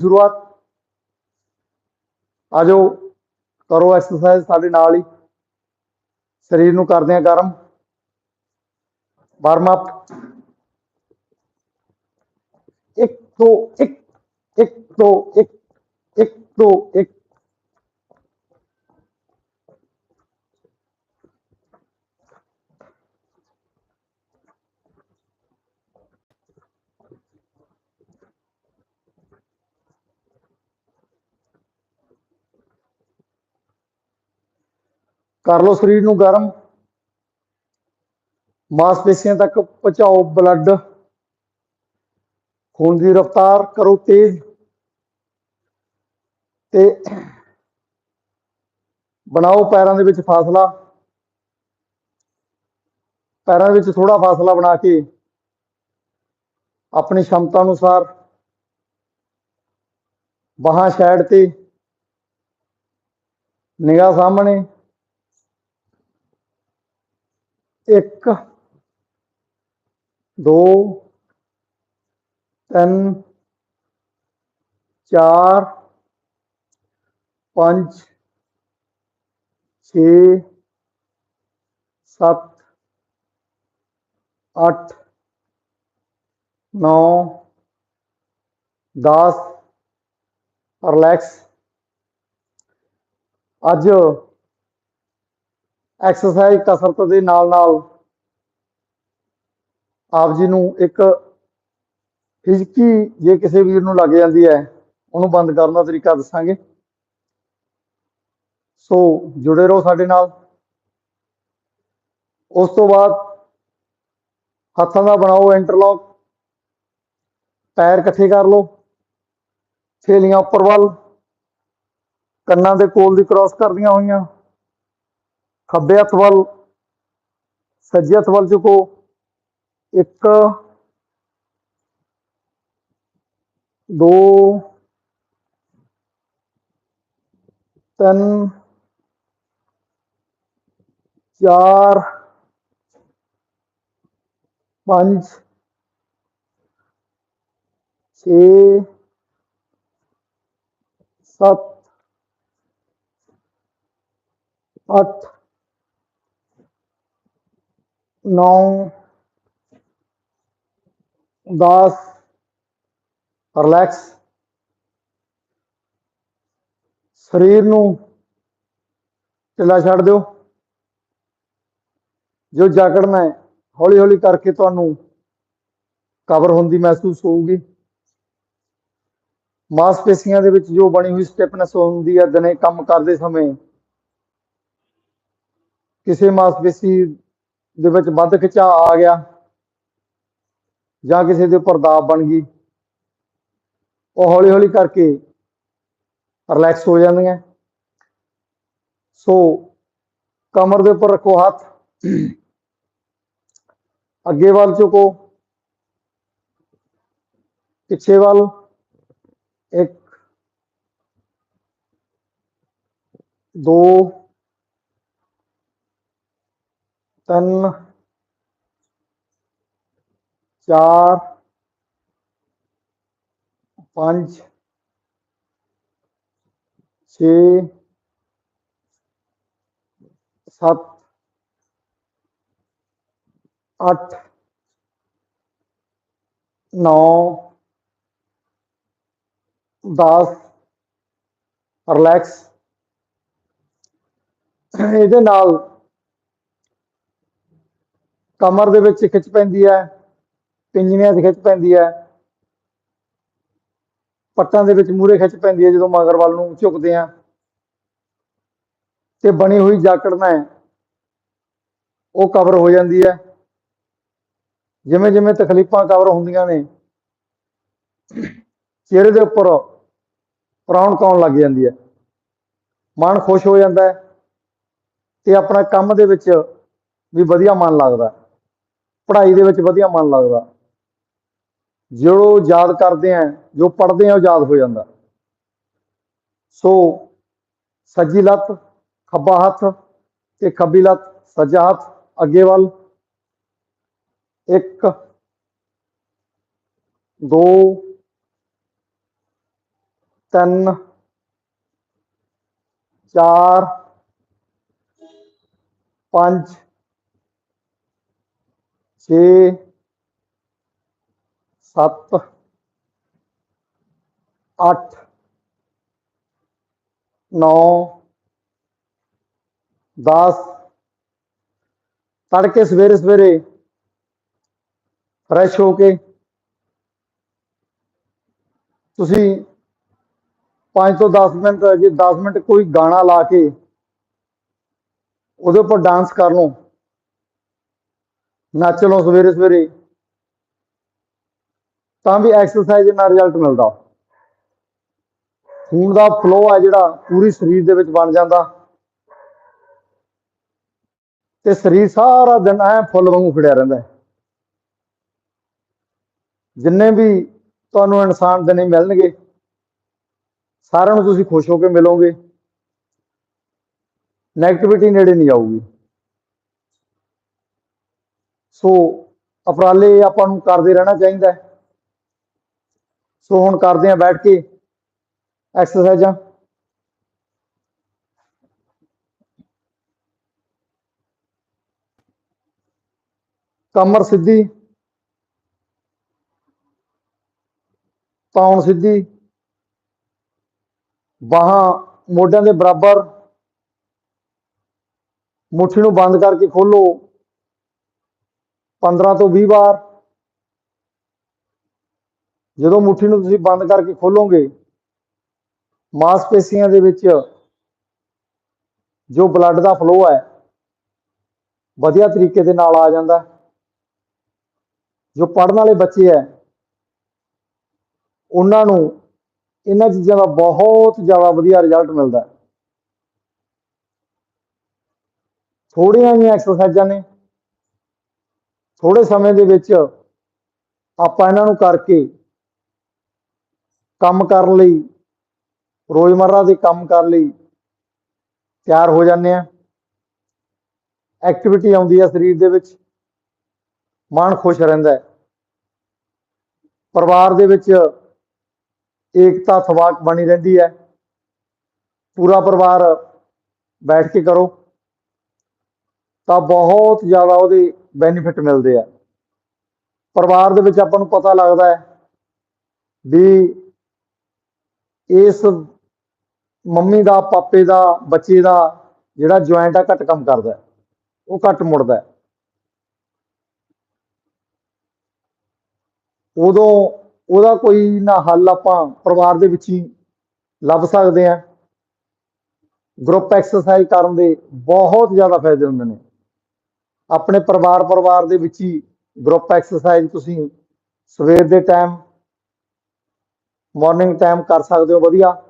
ਸ਼ੁਰੂਆਤ। ਆ ਜਾਓ ਕਰੋ ਐਕਸਰਸਾਈਜ਼ ਸਾਡੇ ਨਾਲ ਹੀ। ਸਰੀਰ ਨੂੰ ਕਰਦੇ ਆ ਗਰਮ। ਵਾਰਮ ਅਪ ਇੱਕ, ਦੋ, ਇੱਕ ਇੱਕ, ਦੋ, ਇੱਕ ਇੱਕ, ਦੋ, ਇੱਕ। ਕਰ ਲਓ ਸਰੀਰ ਨੂੰ ਗਰਮ। ਮਾਸਪੇਸ਼ੀਆਂ ਤੱਕ ਪਹੁੰਚਾਓ ਬਲੱਡ ਖੂਨ ਦੀ ਰਫ਼ਤਾਰ ਕਰੋ ਤੇਜ਼। ਤੇ ਬਣਾਓ ਪੈਰਾਂ ਦੇ ਵਿੱਚ ਫਾਸਲਾ। ਪੈਰਾਂ ਵਿੱਚ ਥੋੜਾ ਫਾਸਲਾ ਬਣਾ ਕੇ ਆਪਣੀ ਸ਼ਮਤਾ ਅਨੁਸਾਰ ਬਾਹਾਂ ਸਾਈਡ ਤੇ ਨਿਗਾਹ ਸਾਹਮਣੇ ਇੱਕ ਦੋ ਤਿੰਨ ਚਾਰ ਪੰਜ ਛੇ ਸੱਤ ਅੱਠ ਨੌ ਦਸ ਰਿਲੈਕਸ। ਅੱਜ ਐਕਸਰਸਾਈਜ਼ ਕਸਰਤ ਦੇ ਨਾਲ ਨਾਲ ਆਪ ਜੀ ਨੂੰ ਇੱਕ ਫਿਜ਼ਕੀ ਜੇ ਕਿਸੇ ਵੀਰ ਨੂੰ ਲੱਗ ਜਾਂਦੀ ਹੈ, ਉਹਨੂੰ ਬੰਦ ਕਰਨ ਦਾ ਤਰੀਕਾ ਦੱਸਾਂਗੇ। ਸੋ ਜੁੜੇ ਰਹੋ ਸਾਡੇ ਨਾਲ। ਉਸ ਤੋਂ ਬਾਅਦ ਹੱਥਾਂ ਦਾ ਬਣਾਓ ਇੰਟਰਲੌਕ। ਪੈਰ ਇਕੱਠੇ ਕਰ ਲਓ। ਛੇਲੀਆਂ ਉੱਪਰ ਵੱਲ। ਕੰਨਾਂ ਦੇ ਕੋਲ ਦੀ ਕ੍ਰਾਸ ਕਰਦੀਆਂ ਹੋਈਆਂ। ਖੱਬੇ ਹੱਥ ਵੱਲ ਸੱਜੇ ਹੱਥ ਵੱਲ ਝੁਕੋ ਇੱਕ ਦੋ ਤਿੰਨ ਚਾਰ ਪੰਜ ਛੇ ਸੱਤ ਅੱਠ ਨੌ, ਦਸ, ਰਿਲੈਕਸ। ਸਰੀਰ ਨੂੰ ਢਿੱਲਾ ਛੱਡ ਦਿਓ। ਜੋ ਜਾਗੜਨਾ ਹੈ ਹੌਲੀ ਹੌਲੀ ਕਰਕੇ ਤੁਹਾਨੂੰ ਕਵਰ ਹੁੰਦੀ ਮਹਿਸੂਸ ਹੋਊਗੀ। ਮਾਸਪੇਸ਼ੀਆਂ ਦੇ ਵਿੱਚ ਜੋ ਬਣੀ ਹੋਈ ਸਟਿਫਨੈਸ ਹੁੰਦੀ ਹੈ, ਦਿਨੇ ਕੰਮ ਕਰਦੇ ਸਮੇਂ, ਕਿਸੇ ਮਾਸਪੇਸ਼ੀ ਦੇ ਵਿੱਚ ਵੱਧ ਖਿਚਾ ਆ ਗਿਆ ਜਾਂ ਕਿਸੇ ਦੇ ਉੱਪਰ ਦਾਬ ਬਣ ਗਈ, ਉਹ ਹੌਲੀ ਹੌਲੀ ਕਰਕੇ ਰਿਲੈਕਸ ਹੋ ਜਾਂਦੀਆਂ। ਸੋ ਕਮਰ ਦੇ ਉੱਪਰ ਰੱਖੋ ਹੱਥ, ਅੱਗੇ ਵੱਲ ਝੁਕੋ, ਪਿੱਛੇ ਵੱਲ, ਇੱਕ, ਦੋ ਤਿੰਨ ਚਾਰ ਪੰਜ ਛੇ ਸੱਤ ਅੱਠ ਨੌ ਦਸ ਰਿਲੈਕਸ। ਇਹਦੇ ਨਾਲ ਕਮਰ ਦੇ ਵਿੱਚ ਖਿੱਚ ਪੈਂਦੀ ਹੈ, ਪਿੰਜਣੀਆਂ 'ਚ ਖਿੱਚ ਪੈਂਦੀ ਹੈ, ਪੱਟਾਂ ਦੇ ਵਿੱਚ ਮੂਰੇ ਖਿੱਚ ਪੈਂਦੀ ਹੈ ਜਦੋਂ ਮਗਰ ਵੱਲ ਨੂੰ ਝੁਕਦੇ ਆ ਤੇ ਬਣੀ ਹੋਈ ਜਾਕੜਨਾ ਹੈ ਉਹ ਕਵਰ ਹੋ ਜਾਂਦੀ ਹੈ। ਜਿਵੇਂ ਜਿਵੇਂ ਤਕਲੀਫਾਂ ਕਵਰ ਹੁੰਦੀਆਂ ਨੇ, ਚਿਹਰੇ ਦੇ ਉੱਪਰ ਰੌਣਕ ਆਉਣ ਲੱਗ ਜਾਂਦੀ ਹੈ। ਮਨ ਖੁਸ਼ ਹੋ ਜਾਂਦਾ ਹੈ ਤੇ ਆਪਣਾ ਕੰਮ ਦੇ ਵਿੱਚ ਵੀ ਵਧੀਆ ਮਨ ਲੱਗਦਾ ਪੜ੍ਹਾਈ ਦੇ ਵਿੱਚ ਵਧੀਆ ਮਨ ਲੱਗਦਾ। ਜੋ ਯਾਦ ਕਰਦੇ ਆ, ਜੋ ਪੜ੍ਹਦੇ ਆ, ਉਹ ਯਾਦ ਹੋ ਜਾਂਦਾ। ਸੋ, ਸੱਜੀ ਲੱਤ, ਖੱਬਾ ਹੱਥ ਤੇ ਖੱਬੀ ਲੱਤ, ਸੱਜਾ ਹੱਥ, ਅੱਗੇ ਵੱਲ। ਇੱਕ, ਦੋ, ਤਿੰਨ, ਚਾਰ, ਪੰਜ ਛੇ, ਸੱਤ, ਅੱਠ, ਨੌ, ਦਸ। ਤੜਕੇ ਸਵੇਰੇ ਸਵੇਰੇ ਫਰੈਸ਼ ਹੋ ਕੇ ਤੁਸੀਂ 5 ਤੋਂ 10 ਮਿੰਟ, ਜੇ 10 ਮਿੰਟ ਕੋਈ ਗਾਣਾ ਲਾ ਕੇ ਉਹਦੇ ਉੱਪਰ ਡਾਂਸ ਕਰ ਲਓ। ਨੱਚ ਲਓ ਸਵੇਰੇ ਸਵੇਰੇ। ਤਾਂ ਵੀ ਐਕਸਰਸਾਈਜ਼ ਨਾਲ ਰਿਜ਼ਲਟ ਮਿਲਦਾ। ਖੂਨ ਦਾ ਫਲੋ ਹੈ ਜਿਹੜਾ, ਪੂਰੀ ਸਰੀਰ ਦੇ ਵਿੱਚ ਬਣ ਜਾਂਦਾ। ਤੇ ਸਰੀਰ ਸਾਰਾ ਦਿਨ ਐ ਫੁੱਲ ਵਾਂਗੂ ਖੜਿਆ ਰਹਿੰਦਾ ਜਿੰਨੇ ਵੀ ਤੁਹਾਨੂੰ ਇਨਸਾਨ ਦਿਨੇ ਮਿਲਣਗੇ, ਸਾਰਿਆਂ ਨੂੰ ਤੁਸੀਂ ਖੁਸ਼ ਹੋ ਕੇ ਮਿਲੋਗੇ। ਨੈਗੇਟਿਵਿਟੀ ਨੇੜੇ ਨਹੀਂ ਆਊਗੀ। ਸੋ ਉਪਰਾਲੇ ਆਪਾਂ ਨੂੰ ਕਰਦੇ ਰਹਿਣਾ ਚਾਹੀਦਾ ਹੈ। ਸੋ ਹੁਣ ਕਰਦੇ ਆ ਬੈਠ ਕੇ ਐਕਸਰਸਾਈਜ਼ਾਂ ਕਮਰ ਸਿੱਧੀ ਤੌਣ ਸਿੱਧੀ। ਬਾਹਾਂ ਮੋਢਿਆਂ ਦੇ ਬਰਾਬਰ, ਮੁੱਠੀ ਨੂੰ ਬੰਦ ਕਰਕੇ ਖੋਲੋ 15 ਤੋਂ 20 ਵਾਰ। ਜਦੋਂ ਮੁੱਠੀ ਨੂੰ ਤੁਸੀਂ ਬੰਦ ਕਰਕੇ ਖੋਲੋਗੇ, ਮਾਸਪੇਸ਼ੀਆਂ ਦੇ ਵਿੱਚ ਜੋ ਬਲੱਡ ਦਾ ਫਲੋ ਹੈ, ਵਧੀਆ ਤਰੀਕੇ ਦੇ ਨਾਲ ਆ ਜਾਂਦਾ ਜੋ ਪੜਨ ਵਾਲੇ ਬੱਚੇ ਹੈ, ਉਹਨਾਂ ਨੂੰ ਇਹਨਾਂ ਚੀਜ਼ਾਂ ਦਾ ਬਹੁਤ ਜ਼ਿਆਦਾ ਵਧੀਆ ਰਿਜ਼ਲਟ ਮਿਲਦਾ ਹੈ। ਥੋੜੀਆਂ ਜਿਹੀਆਂ ਐਕਸਰਸਾਈਜ਼ਾਂ ਨੇ ਥੋੜੇ ਸਮੇਂ ਦੇ ਵਿੱਚ ਆਪਾਂ ਇਹਨਾਂ ਨੂੰ ਕਰਕੇ ਕੰਮ ਕਰਨ ਲਈ ਰੋਜ਼ਮਰਰਾ ਦੇ ਕੰਮ ਕਰਨ ਲਈ ਤਿਆਰ ਹੋ ਜਾਂਦੇ ਆ ਐਕਟੀਵਿਟੀ ਆਉਂਦੀ ਹੈ ਸਰੀਰ ਦੇ ਵਿੱਚ, ਮਨ ਖੁਸ਼ ਰਹਿੰਦਾ ਹੈ। ਪਰਿਵਾਰ ਦੇ ਵਿੱਚ ਏਕਤਾ ਥਵਾਕ ਬਣੀ ਰਹਿੰਦੀ ਹੈ। ਪੂਰਾ ਪਰਿਵਾਰ ਬੈਠ ਕੇ ਕਰੋ। ਤਾਂ ਬਹੁਤ ਜ਼ਿਆਦਾ ਉਹਦੇ ਬੈਨੀਫਿਟ ਮਿਲਦੇ ਆ। ਪਰਿਵਾਰ ਦੇ ਵਿੱਚ ਆਪਾਂ ਨੂੰ ਪਤਾ ਲੱਗਦਾ ਹੈ ਵੀ ਇਸ ਮੰਮੀ ਦਾ, ਪਾਪੇ ਦਾ, ਬੱਚੇ ਦਾ ਜਿਹੜਾ ਜੁਆਇੰਟ ਆ ਘੱਟ ਕੰਮ ਕਰਦਾ ਉਹ ਘੱਟ ਮੁੜਦਾ ਉਦੋਂ ਉਹਦਾ ਕੋਈ ਨਾ ਹੱਲ ਆਪਾਂ ਪਰਿਵਾਰ ਦੇ ਵਿੱਚ ਹੀ ਲੱਭ ਸਕਦੇ ਆ ਗਰੁੱਪ ਐਕਸਰਸਾਈਜ਼ ਕਰਨ ਦੇ ਬਹੁਤ ਜ਼ਿਆਦਾ ਫਾਇਦੇ ਹੁੰਦੇ ਨੇ। ਆਪਣੇ ਪਰਿਵਾਰ ਪਰਿਵਾਰ ਦੇ ਵਿੱਚ ਹੀ ਗਰੁੱਪ ਐਕਸਰਸਾਈਜ਼ ਤੁਸੀਂ ਸਵੇਰ ਦੇ ਟਾਈਮ ਮਾਰਨਿੰਗ ਟਾਈਮ ਕਰ ਸਕਦੇ ਹੋ, ਵਧੀਆ।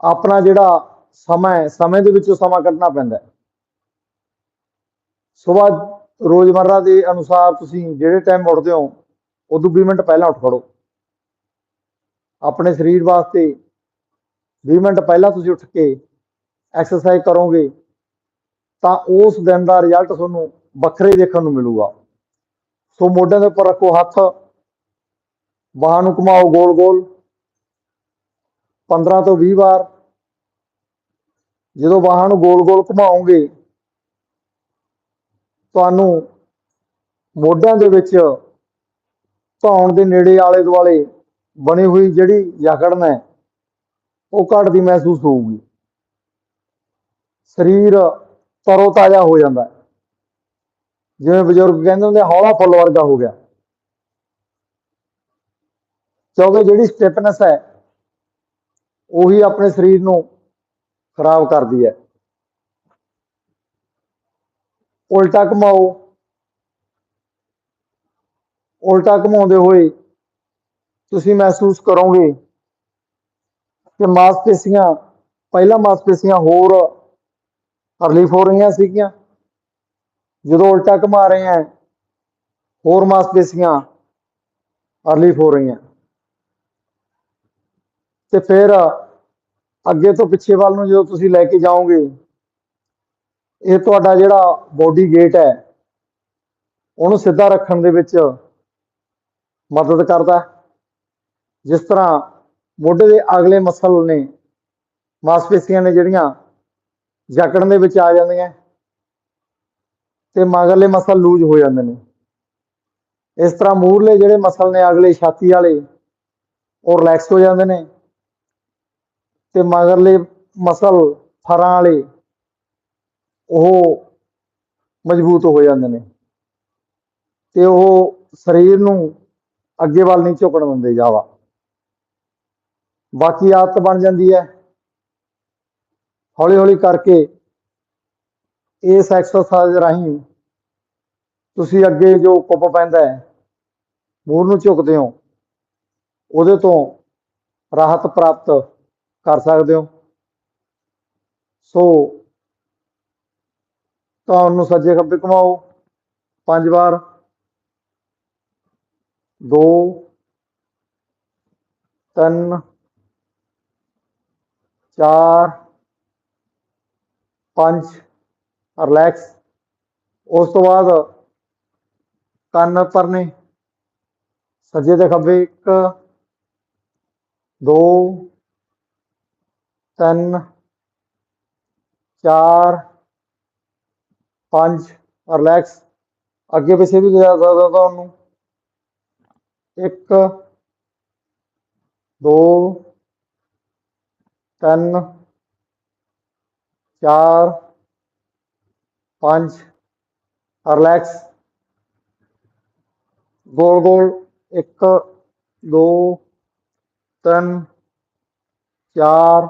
ਆਪਣਾ ਜਿਹੜਾ ਸਮਾਂ ਹੈ, ਸਮੇਂ ਦੇ ਵਿੱਚੋਂ ਸਮਾਂ ਕੱਢਣਾ ਪੈਂਦਾ ਹੈ। ਸਵੇਰ ਰੋਜ਼ਮਰਰਾ ਦੇ ਅਨੁਸਾਰ ਤੁਸੀਂ ਜਿਹੜੇ ਟਾਈਮ ਉੱਠਦੇ ਹੋ, ਉਦੋਂ 20 ਮਿੰਟ ਪਹਿਲਾਂ ਉੱਠ ਖੜੋ। ਆਪਣੇ ਸਰੀਰ ਵਾਸਤੇ 20 ਮਿੰਟ ਪਹਿਲਾਂ ਤੁਸੀਂ ਉੱਠ ਕੇ ਐਕਸਰਸਾਈਜ਼ ਕਰੋਗੇ ਤਾਂ ਉਸ ਦਿਨ ਦਾ ਰਿਜ਼ਲਟ ਤੁਹਾਨੂੰ ਵੱਖਰੇ ਦੇਖਣ ਨੂੰ ਮਿਲੂਗਾ। ਸੋ ਮੋਢਿਆਂ ਦੇ ਉੱਪਰ ਰੱਖੋ ਹੱਥ। ਬਾਹਾਂ ਨੂੰ ਘੁਮਾਓ ਗੋਲ ਗੋਲ 15 ਤੋਂ 20 ਵਾਰ। ਜਦੋਂ ਬਾਹਾਂ ਨੂੰ ਗੋਲ ਗੋਲ ਘੁਮਾਓਗੇ, ਤੁਹਾਨੂੰ ਮੋਢਿਆਂ ਦੇ ਵਿੱਚ ਧੌਣ ਦੇ ਨੇੜੇ ਆਲੇ ਦੁਆਲੇ ਬਣੀ ਹੋਈ ਜਿਹੜੀ ਜਕੜਨ ਹੈ, ਉਹ ਘਟਦੀ ਮਹਿਸੂਸ ਹੋਊਗੀ। ਸਰੀਰ ਤਰੋ ਤਾਜ਼ਾ ਹੋ ਜਾਂਦਾ ਹੈ। ਜਿਵੇਂ ਬਜ਼ੁਰਗ ਕਹਿੰਦੇ ਹੁੰਦੇ ਹੌਲਾ ਫੁੱਲ ਵਰਗਾ ਹੋ ਗਿਆ। ਕਿਉਂਕਿ ਜਿਹੜੀ ਸਟਿਫਨੈਸ ਹੈ, ਉਹੀ ਆਪਣੇ ਸਰੀਰ ਨੂੰ ਖਰਾਬ ਕਰਦੀ ਹੈ। ਉਲਟਾ ਘਮਾਓ। ਉਲਟਾ ਘਮਾਉਂਦੇ ਹੋਏ ਤੁਸੀਂ ਮਹਿਸੂਸ ਕਰੋਗੇ ਕਿ ਮਾਸਪੇਸ਼ੀਆਂ, ਪਹਿਲਾਂ ਮਾਸਪੇਸ਼ੀਆਂ ਹੋਰ ਰਿਲੀਫ ਹੋ ਰਹੀਆਂ ਸੀਗੀਆਂ। ਜਦੋਂ ਉਲਟਾ ਘੁਮਾ ਰਹੇ ਆ ਹੋਰ ਮਾਸਪੇਸ਼ੀਆਂ ਰਿਲੀਫ ਹੋ ਰਹੀਆਂ। ਤੇ ਫਿਰ ਅੱਗੇ ਤੋਂ ਪਿੱਛੇ ਵੱਲ ਨੂੰ ਜਦੋਂ ਤੁਸੀਂ ਲੈ ਕੇ ਜਾਓਗੇ, ਇਹ ਤੁਹਾਡਾ ਜਿਹੜਾ ਬੋਡੀ ਗੇਟ ਹੈ ਉਹਨੂੰ ਸਿੱਧਾ ਰੱਖਣ ਦੇ ਵਿੱਚ ਮਦਦ ਕਰਦਾ ਜਿਸ ਤਰ੍ਹਾਂ ਮੋਢੇ ਦੇ ਅਗਲੇ ਮਸਲ ਨੇ, ਮਾਸਪੇਸ਼ੀਆਂ ਨੇ ਜਿਹੜੀਆਂ ਜਕੜਨ ਦੇ ਵਿੱਚ ਆ ਜਾਂਦੀਆਂ। ਤੇ ਮਗਰਲੇ ਮਸਲ ਲੂਜ਼ ਹੋ ਜਾਂਦੇ ਨੇ। ਇਸ ਤਰ੍ਹਾਂ ਮੂਰਲੇ ਜਿਹੜੇ ਮਸਲ ਨੇ ਅਗਲੇ ਛਾਤੀ ਵਾਲੇ, ਉਹ ਰਿਲੈਕਸ ਹੋ ਜਾਂਦੇ ਨੇ। ਤੇ ਮਗਰਲੇ ਮਸਲ ਫਰਾਂ ਵਾਲੇ, ਉਹ ਮਜ਼ਬੂਤ ਹੋ ਜਾਂਦੇ ਨੇ। ਤੇ ਉਹ ਸਰੀਰ ਨੂੰ ਅੱਗੇ ਵੱਲ ਨਹੀਂ ਝੁਕਣ ਦਿੰਦੇ, ਜਾਵਾ। ਬਾਕੀ ਆਦਤ ਬਣ ਜਾਂਦੀ ਹੈ। ਹੌਲੀ ਹੌਲੀ ਕਰਕੇ ਇਸ ਐਕਸਰਸਾਈਜ਼ ਰਾਹੀਂ ਤੁਸੀਂ ਅੱਗੇ ਜੋ ਕੁੱਪ ਪੈਂਦਾ ਹੈ, ਮੂਰ ਨੂੰ ਝੁਕਦੇ ਹੋ, ਉਹਦੇ ਤੋਂ ਰਾਹਤ ਪ੍ਰਾਪਤ ਕਰ ਸਕਦੇ ਹੋ। ਸੋ ਤੁਹਾਨੂੰ ਸੱਜੇ ਖੱਬੇ ਘੁਮਾਓ, ਪੰਜ ਵਾਰ, ਦੋ, ਤਿੰਨ, ਚਾਰ ਪੰਜ ਰਿਲੈਕਸ ਉਸ ਤੋਂ ਬਾਅਦ ਕੰਨ ਪਰਨੇ ਸੱਜੇ ਤੇ ਖੱਬੇ ਇੱਕ, ਦੋ, ਤਿੰਨ, ਚਾਰ, ਪੰਜ ਰਿਲੈਕਸ ਅੱਗੇ ਪਿੱਛੇ ਵੀ ਜਾ ਸਕਦਾ ਤੁਹਾਨੂੰ ਇੱਕ, ਦੋ, ਤਿੰਨ ਚਾਰ, ਪੰਜ, ਰਿਲੈਕਸ। ਗੋਲ ਗੋਲ। ਇੱਕ, ਦੋ, ਤਿੰਨ, ਚਾਰ,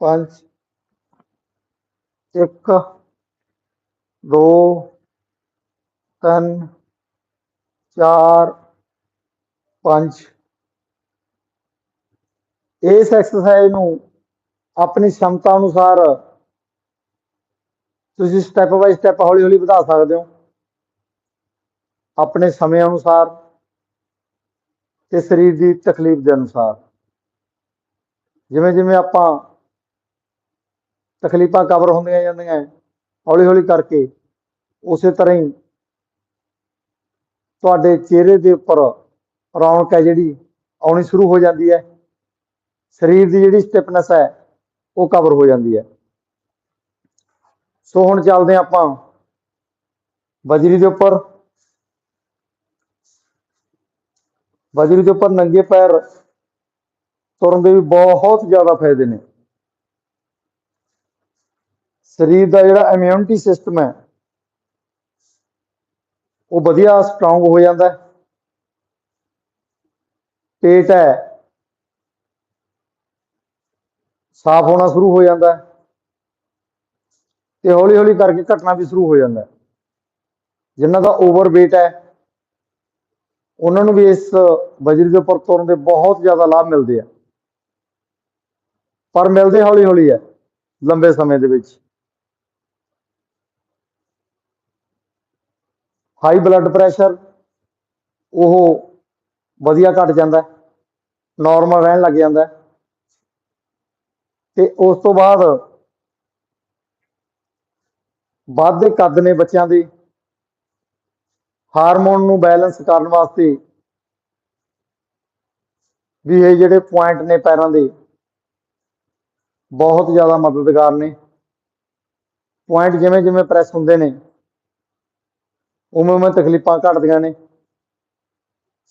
ਪੰਜ। ਇੱਕ, ਦੋ, ਤਿੰਨ, ਚਾਰ, ਪੰਜ। ਇਸ ਐਕਸਰਸਾਈਜ਼ ਨੂੰ ਆਪਣੀ ਸ਼ਮਤਾ ਅਨੁਸਾਰ ਤੁਸੀਂ ਸਟੈਪ ਬਾਈ ਸਟੈਪ ਹੌਲੀ ਹੌਲੀ ਵਧਾ ਸਕਦੇ ਹੋ। ਆਪਣੇ ਸਮੇਂ ਅਨੁਸਾਰ ਤੇ ਸਰੀਰ ਦੀ ਤਕਲੀਫ ਦੇ ਅਨੁਸਾਰ। ਜਿਵੇਂ ਜਿਵੇਂ ਆਪਾਂ ਤਕਲੀਫਾਂ ਕਵਰ ਹੁੰਦੀਆਂ ਜਾਂਦੀਆਂ ਹੌਲੀ ਹੌਲੀ ਕਰਕੇ ਉਸੇ ਤਰ੍ਹਾਂ ਹੀ ਤੁਹਾਡੇ ਚਿਹਰੇ ਦੇ ਉੱਪਰ ਰੌਣਕ ਹੈ ਜਿਹੜੀ, ਆਉਣੀ ਸ਼ੁਰੂ ਹੋ ਜਾਂਦੀ ਹੈ। ਸਰੀਰ ਦੀ ਜਿਹੜੀ ਸਟਿਫਨੈਸ ਹੈ, ਉਹ ਕਵਰ ਹੋ ਜਾਂਦੀ ਹੈ। ਸੋ ਹੁਣ ਚੱਲਦੇ ਹਾਂ ਆਪਾਂ ਬਜਰੀ ਦੇ ਉੱਪਰ। ਬਜਰੀ ਦੇ ਉੱਪਰ ਨੰਗੇ ਪੈਰ ਤੁਰਨ ਦੇ ਵੀ ਬਹੁਤ ਜ਼ਿਆਦਾ ਫਾਇਦੇ ਨੇ। ਸਰੀਰ ਦਾ ਜਿਹੜਾ ਇਮਿਊਨਿਟੀ ਸਿਸਟਮ ਹੈ, ਉਹ ਵਧੀਆ ਸਟਰੋਂਗ ਹੋ ਜਾਂਦਾ ਹੈ। ਪੇਟ ਹੈ, ਸਾਫ਼ ਹੋਣਾ ਸ਼ੁਰੂ ਹੋ ਜਾਂਦਾ ਹੈ। ਤੇ ਹੌਲੀ ਹੌਲੀ ਕਰਕੇ ਘਟਣਾ ਵੀ ਸ਼ੁਰੂ ਹੋ ਜਾਂਦਾ ਹੈ। ਜਿਨ੍ਹਾਂ ਦਾ ਓਵਰ weight ਹੈ, ਉਹਨਾਂ ਨੂੰ ਵੀ ਇਸ ਬਜਰੀ ਦੇ ਉੱਪਰ ਤੁਰਨ ਦੇ ਬਹੁਤ ਜ਼ਿਆਦਾ ਲਾਭ ਮਿਲਦੇ ਆ। ਪਰ ਮਿਲਦੇ ਹੌਲੀ ਹੌਲੀ ਹੈ, ਲੰਬੇ ਸਮੇਂ ਦੇ ਵਿੱਚ। ਹਾਈ ਬਲੱਡ ਪ੍ਰੈਸ਼ਰ ਉਹ ਵਧੀਆ ਘਟ ਜਾਂਦਾ ਹੈ ਨਾਰਮਲ ਰਹਿਣ ਲੱਗ ਜਾਂਦਾ ਹੈ। ਤੇ ਉਸ ਤੋਂ ਬਾਅਦ ਵੱਧਦੇ ਕੱਦ ਨੇ ਬੱਚਿਆਂ ਦੇ। ਹਾਰਮੋਨ ਨੂੰ ਬੈਲੈਂਸ ਕਰਨ ਵਾਸਤੇ ਵੀ ਇਹ ਜਿਹੜੇ ਪੁਆਇੰਟ ਨੇ ਪੈਰਾਂ ਦੇ, ਬਹੁਤ ਜ਼ਿਆਦਾ ਮਦਦਗਾਰ ਨੇ। ਪੁਆਇੰਟ ਜਿਵੇਂ ਜਿਵੇਂ ਪ੍ਰੈਸ ਹੁੰਦੇ ਨੇ ਉਵੇਂ ਉਵੇਂ ਤਕਲੀਫਾਂ ਘਟਦੀਆਂ ਨੇ।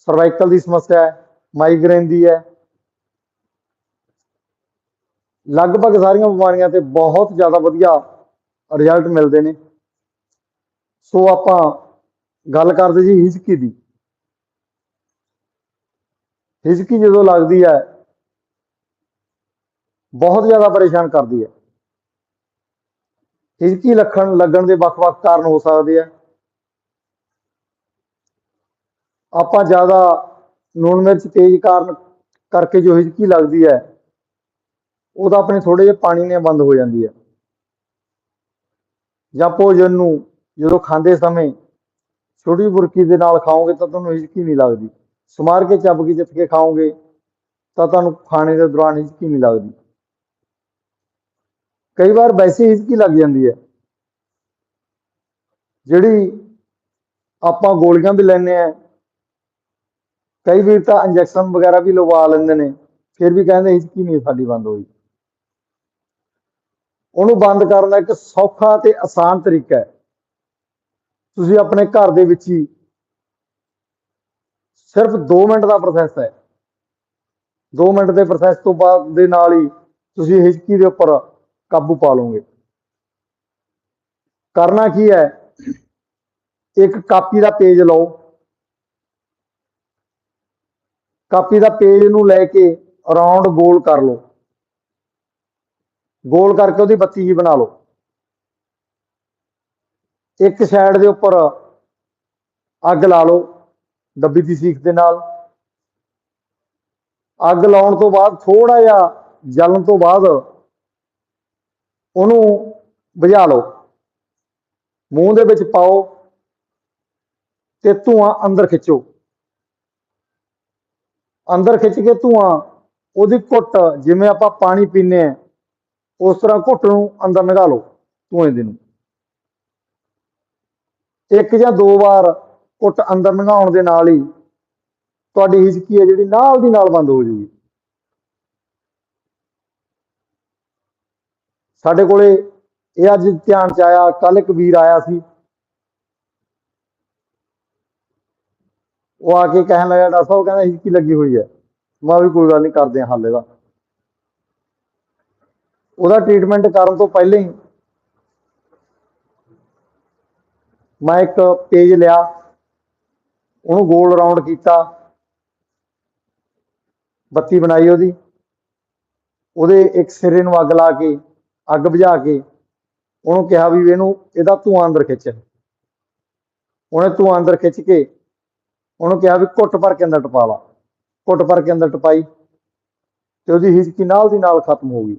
ਸਰਵਾਈਕਲ ਦੀ ਸਮੱਸਿਆ ਹੈ, ਮਾਈਗ੍ਰੇਨ ਦੀ ਹੈ। ਲਗਭਗ ਸਾਰੀਆਂ ਬਿਮਾਰੀਆਂ ਤੇ ਬਹੁਤ ਜ਼ਿਆਦਾ ਵਧੀਆ ਰਿਜ਼ਲਟ ਮਿਲਦੇ ਨੇ। ਸੋ ਆਪਾਂ ਗੱਲ ਕਰਦੇ ਜੀ ਹਿਜਕੀ ਦੀ। ਹਿਜਕੀ ਜਦੋਂ ਲੱਗਦੀ ਹੈ, ਬਹੁਤ ਜ਼ਿਆਦਾ ਪਰੇਸ਼ਾਨ ਕਰਦੀ ਹੈ। ਹਿਜਕੀ ਲੱਖਣ ਲੱਗਣ ਦੇ ਵੱਖ-ਵੱਖ ਕਾਰਨ ਹੋ ਸਕਦੇ ਆ। ਆਪਾਂ ਜ਼ਿਆਦਾ ਲੂਣ ਮਿਰਚ ਤੇਜ਼ ਕਾਰਨ ਕਰਕੇ ਜੋ ਹਿਜਕੀ ਲੱਗਦੀ ਹੈ ਉਹ ਤਾਂ ਆਪਣੇ ਥੋੜੇ ਜਿਹੇ ਪਾਣੀ ਨੇ ਬੰਦ ਹੋ ਜਾਂਦੀ ਹੈ। ਜਾਂ ਭੋਜਨ ਨੂੰ ਜਦੋਂ ਖਾਂਦੇ ਸਮੇਂ ਛੋਟੀ ਬੁਰਕੀ ਦੇ ਨਾਲ ਖਾਓਗੇ ਤਾਂ ਤੁਹਾਨੂੰ ਹਿਚਕੀ ਨਹੀਂ ਲੱਗਦੀ। ਸਮਾਰ ਕੇ ਚੱਬ ਕੇ ਜਿੱਤ ਕੇ ਖਾਓਗੇ ਤਾਂ ਤੁਹਾਨੂੰ ਖਾਣੇ ਦੇ ਦੌਰਾਨ ਹਿਚਕੀ ਨਹੀਂ ਲੱਗਦੀ। ਕਈ ਵਾਰ ਵੈਸੇ ਹਿਚਕੀ ਲੱਗ ਜਾਂਦੀ ਹੈ, ਜਿਹੜੀ ਆਪਾਂ ਗੋਲੀਆਂ ਵੀ ਲੈਂਦੇ ਆ ਕਈ ਵੀਰ ਤਾਂ ਇੰਜੈਕਸ਼ਨ ਵਗੈਰਾ ਵੀ ਲਵਾ ਲੈਂਦੇ ਨੇ, ਫਿਰ ਵੀ ਕਹਿੰਦੇ ਹਿਚਕੀ ਨਹੀਂ ਸਾਡੀ ਬੰਦ ਹੋਈ। ਉਹਨੂੰ ਬੰਦ ਕਰਨ ਦਾ ਇੱਕ ਸੌਖਾ ਤੇ ਆਸਾਨ ਤਰੀਕਾ ਹੈ। ਤੁਸੀਂ ਆਪਣੇ ਘਰ ਦੇ ਵਿੱਚ ਹੀ ਸਿਰਫ 2 ਮਿੰਟ ਦਾ ਪ੍ਰੋਸੈਸ ਹੈ। 2 ਮਿੰਟ ਦੇ ਪ੍ਰੋਸੈਸ ਤੋਂ ਬਾਅਦ ਦੇ ਨਾਲ ਹੀ ਤੁਸੀਂ ਹਿਚਕੀ ਦੇ ਉੱਪਰ ਕਾਬੂ ਪਾ ਲਓਗੇ। ਕਰਨਾ ਕੀ ਹੈ? ਇੱਕ ਕਾਪੀ ਦਾ ਪੇਜ ਲਓ। ਕਾਪੀ ਦਾ ਪੇਜ ਨੂੰ ਲੈ ਕੇ ਰਾਉਂਡ ਗੋਲ ਕਰ ਲਓ। ਗੋਲ ਕਰਕੇ ਉਹਦੀ ਬੱਤੀ ਜੀ ਬਣਾ ਲਓ। ਇੱਕ ਸਾਈਡ ਦੇ ਉੱਪਰ ਅੱਗ ਲਾ ਲਓ ਡੱਬੀ ਦੀ ਸੀਖ ਦੇ ਨਾਲ। ਅੱਗ ਲਾਉਣ ਤੋਂ ਬਾਅਦ ਥੋੜਾ ਜਿਹਾ ਜਲਣ ਤੋਂ ਬਾਅਦ ਉਹਨੂੰ ਬੁਝਾ ਲਓ। ਮੂੰਹ ਦੇ ਵਿੱਚ ਪਾਓ ਤੇ ਧੂਆਂ ਅੰਦਰ ਖਿੱਚੋ। ਅੰਦਰ ਖਿੱਚ ਕੇ ਧੂਆਂ, ਉਹਦੀ ਘੁੱਟ ਜਿਵੇਂ ਆਪਾਂ ਪਾਣੀ ਪੀਂਦੇ ਆ ਉਸ ਤਰ੍ਹਾਂ ਘੁੱਟ ਨੂੰ ਅੰਦਰ ਨਿਗਾਹ ਲਓ ਧੂਏ ਦੇ ਨੂੰ। ਇੱਕ ਜਾਂ ਦੋ ਵਾਰ ਘੁੱਟ ਅੰਦਰ ਨਿਗਾਉਣ ਦੇ ਨਾਲ ਹੀ ਤੁਹਾਡੀ ਹਿਚਕੀ ਹੈ ਜਿਹੜੀ ਨਾਲ ਦੀ ਨਾਲ ਬੰਦ ਹੋ ਜੂਗੀ। ਸਾਡੇ ਕੋਲੇ ਇਹ ਅੱਜ ਧਿਆਨ ਚ ਆਇਆ ਕੱਲ ਇੱਕ ਵੀਰ ਆਇਆ ਸੀ। ਉਹ ਆ ਕੇ ਕਹਿਣ ਲੱਗਾ, ਡਾਕਟਰ ਸਾਹਿਬ ਕਹਿੰਦਾ ਹਿਚਕੀ ਲੱਗੀ ਹੋਈ ਹੈ। ਮੈਂ ਵੀ ਕੋਈ ਗੱਲ ਨਹੀਂ ਕਰਦੇ ਹਾਂ ਹੱਲ ਇਹਦਾ। ਉਹਦਾ ਟ੍ਰੀਟਮੈਂਟ ਕਰਨ ਤੋਂ ਪਹਿਲਾਂ ਹੀ ਮੈਂ ਇੱਕ ਪੇਜ ਲਿਆ, ਉਹਨੂੰ ਗੋਲ ਰਾਉਂਡ ਕੀਤਾ, ਬੱਤੀ ਬਣਾਈ ਉਹਦੀ, ਉਹਦੇ ਇੱਕ ਸਿਰੇ ਨੂੰ ਅੱਗ ਲਾ ਕੇ, ਅੱਗ ਬੁਝਾ ਕੇ, ਉਹਨੂੰ ਕਿਹਾ ਵੀ ਇਹਨੂੰ, ਇਹਦਾ ਧੂਆਂ ਅੰਦਰ ਖਿੱਚ। ਉਹਨੇ ਧੂਆਂ ਅੰਦਰ ਖਿੱਚ ਕੇ ਉਹਨੂੰ ਕਿਹਾ ਵੀ ਘੁੱਟ ਭਰ ਕੇ ਅੰਦਰ ਟਪਾ ਲਾ। ਘੁੱਟ ਭਰ ਕੇ ਅੰਦਰ ਟਪਾਈ ਤੇ ਉਹਦੀ ਹਿਚਕੀ ਨਾਲ ਦੀ ਨਾਲ ਖਤਮ ਹੋ ਗਈ।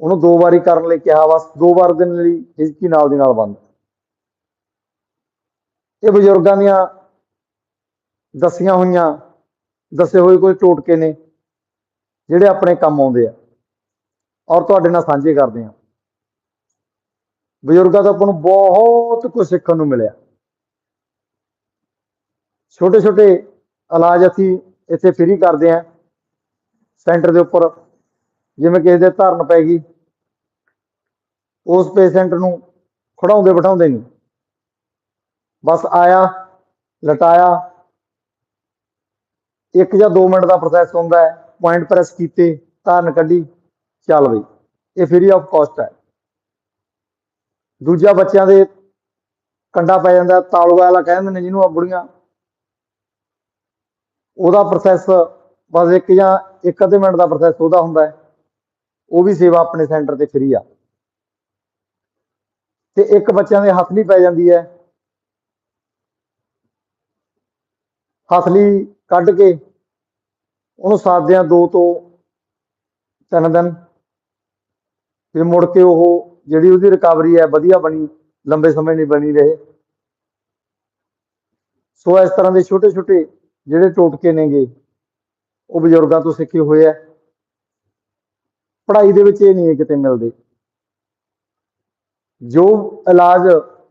ਉਹਨੂੰ ਦੋ ਵਾਰੀ ਕਰਨ ਲਈ ਕਿਹਾ, ਬਸ ਦੋ ਵਾਰ ਦਿਨ ਲਈ ਹਿਚਕੀ ਨਾਲ ਦੀ ਨਾਲ ਬੰਦ। ਇਹ ਬਜ਼ੁਰਗਾਂ ਦੀਆਂ ਦਸੀਆਂ ਹੋਈਆਂ, ਦੱਸੇ ਹੋਏ ਕੋਈ ਟੋਟਕੇ ਨੇ, ਜਿਹੜੇ ਆਪਣੇ ਕੰਮ ਆਉਂਦੇ ਆ। ਔਰ ਤੁਹਾਡੇ ਨਾਲ ਸਾਂਝੇ ਕਰਦੇ ਆ ਬਜ਼ੁਰਗਾਂ ਤੋਂ ਆਪਾਂ ਨੂੰ ਬਹੁਤ ਕੁਝ ਸਿੱਖਣ ਨੂੰ ਮਿਲਿਆ। ਛੋਟੇ ਛੋਟੇ ਇਲਾਜ ਅਸੀਂ ਇੱਥੇ ਫ੍ਰੀ ਕਰਦੇ ਆ ਸੈਂਟਰ ਦੇ ਉੱਪਰ ਜਿਵੇਂ ਕਿਸੇ ਦੇ ਧਰਨ ਪੈ ਗਈ, ਉਸ ਪੇਸ਼ੈਂਟ ਨੂੰ ਖੜਾਉਂਦੇ ਬਿਠਾਉਂਦੇ ਨਹੀਂ। ਬਸ ਆਇਆ, ਲਟਾਇਆ। ਇੱਕ ਜਾਂ 2 ਮਿੰਟ ਦਾ ਪ੍ਰੋਸੈਸ ਹੁੰਦਾ ਹੈ ਪੁਆਇੰਟ ਪ੍ਰੈਸ ਕੀਤੇ, ਧਾਰਨ ਕੱਢੀ, ਚੱਲ ਬਈ, ਇਹ ਫ੍ਰੀ ਆਫ ਕਾਸਟ ਹੈ। ਦੂਜਾ ਬੱਚਿਆਂ ਦੇ ਕੰਡਾ ਪੈ ਜਾਂਦਾ ਤਾਲੂਆ ਵਾਲਾ ਕਹਿੰਦੇ ਨੇ ਜਿਹਨੂੰ ਆ ਬੁੜੀਆਂ। ਉਹਦਾ ਪ੍ਰੋਸੈਸ ਬਸ ਇੱਕ ਜਾਂ ਇੱਕ ਅੱਧੇ ਮਿੰਟ ਦਾ ਪ੍ਰੋਸੈਸ ਉਹਦਾ ਹੁੰਦਾ ਹੈ। ਉਹ ਵੀ ਸੇਵਾ ਆਪਣੇ ਸੈਂਟਰ ਤੇ ਫ੍ਰੀ ਆ। ਤੇ ਇੱਕ ਬੱਚਿਆਂ ਦੇ ਹੱਥ ਨਹੀਂ ਪੈ ਜਾਂਦੀ ਹੈ। ਹਥਲੀ ਕੱਢ ਕੇ ਉਹਨੂੰ ਸਾਦਿਆਂ ਦੋ ਤੋਂ ਤਿੰਨ ਦਿਨ। ਫਿਰ ਮੁੜ ਕੇ ਉਹ ਜਿਹੜੀ ਉਹਦੀ ਰਿਕਵਰੀ ਹੈ, ਵਧੀਆ ਬਣੀ, ਲੰਬੇ ਸਮੇਂ ਲਈ ਬਣੀ ਰਹੇ। ਸੋ ਇਸ ਤਰ੍ਹਾਂ ਦੇ ਛੋਟੇ ਛੋਟੇ ਜਿਹੜੇ ਟੋਟਕੇ ਨੇਗੇ, ਉਹ ਬਜ਼ੁਰਗਾਂ ਤੋਂ ਸਿੱਖੇ ਹੋਏ ਆ। ਪੜ੍ਹਾਈ ਦੇ ਵਿੱਚ ਇਹ ਨਹੀਂ ਕਿਤੇ ਮਿਲਦੇ। ਜੋ ਇਲਾਜ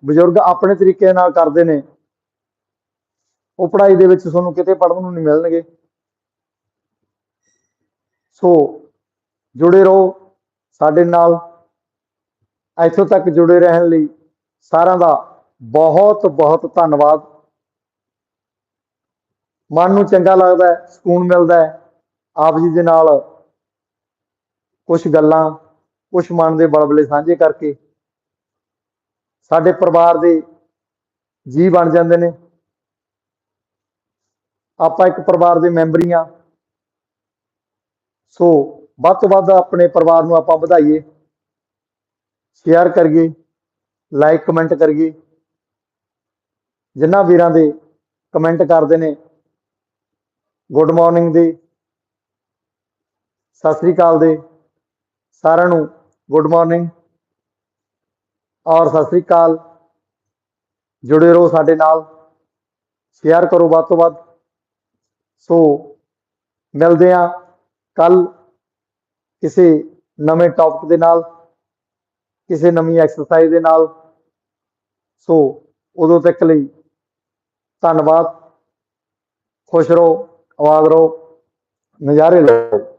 ਬਜ਼ੁਰਗ ਆਪਣੇ ਤਰੀਕੇ ਨਾਲ ਕਰਦੇ ਨੇ, ਉਹ ਪੜ੍ਹਾਈ ਦੇ ਵਿੱਚ ਤੁਹਾਨੂੰ ਕਿਤੇ ਪੜ੍ਹਨ ਨੂੰ ਨਹੀਂ ਮਿਲਣਗੇ। ਸੋ ਜੁੜੇ ਰਹੋ ਸਾਡੇ ਨਾਲ। ਇੱਥੋਂ ਤੱਕ ਜੁੜੇ ਰਹਿਣ ਲਈ ਸਾਰਿਆਂ ਦਾ ਬਹੁਤ ਬਹੁਤ ਧੰਨਵਾਦ। ਮਨ ਨੂੰ ਚੰਗਾ ਲੱਗਦਾ ਹੈ, ਸਕੂਨ ਮਿਲਦਾ ਹੈ। ਆਪ ਜੀ ਦੇ ਨਾਲ ਕੁਝ ਗੱਲਾਂ ਕੁਝ ਮਨ ਦੇ ਬਲਬਲੇ ਸਾਂਝੇ ਕਰਕੇ ਸਾਡੇ ਪਰਿਵਾਰ ਦੇ ਜੀ ਬਣ ਜਾਂਦੇ ਨੇ। ਆਪਾਂ ਇੱਕ ਪਰਿਵਾਰ ਦੇ ਮੈਂਬਰੀ ਹੀ। ਹਾਂ ਸੋ ਵੱਧ ਤੋਂ ਵੱਧ ਆਪਣੇ ਪਰਿਵਾਰ ਨੂੰ ਆਪਾਂ ਵਧਾਈਏ। ਸ਼ੇਅਰ ਕਰੀਏ ਲਾਈਕ ਕਮੈਂਟ ਕਰੀਏ। ਜਿਨ੍ਹਾਂ ਵੀਰਾਂ ਦੇ ਕਮੈਂਟ ਕਰਦੇ ਨੇ ਗੁੱਡ ਮਾਰਨਿੰਗ ਦੇ, ਸਤਿ ਸ੍ਰੀ ਅਕਾਲ ਦੇ। ਸਾਰਿਆਂ ਨੂੰ ਗੁੱਡ ਮਾਰਨਿੰਗ ਔਰ ਸਤਿ ਸ੍ਰੀ ਅਕਾਲ। ਜੁੜੇ ਰਹੋ ਸਾਡੇ ਨਾਲ ਸ਼ੇਅਰ ਕਰੋ ਵੱਧ ਤੋਂ ਵੱਧ। ਸੋ ਮਿਲਦੇ ਆ ਕੱਲ ਕਿਸੇ ਨਵੇਂ ਟੌਪਿਕ ਦੇ ਨਾਲ, ਕਿਸੇ ਨਵੀਂ ਐਕਸਰਸਾਈਜ਼ ਦੇ ਨਾਲ। ਸੋ ਉਦੋਂ ਤੱਕ ਲਈ ਧੰਨਵਾਦ। ਖੁਸ਼ ਰਹੋ, ਆਵਾਜ਼ ਰਹੋ, ਨਜ਼ਾਰੇ ਲਓ।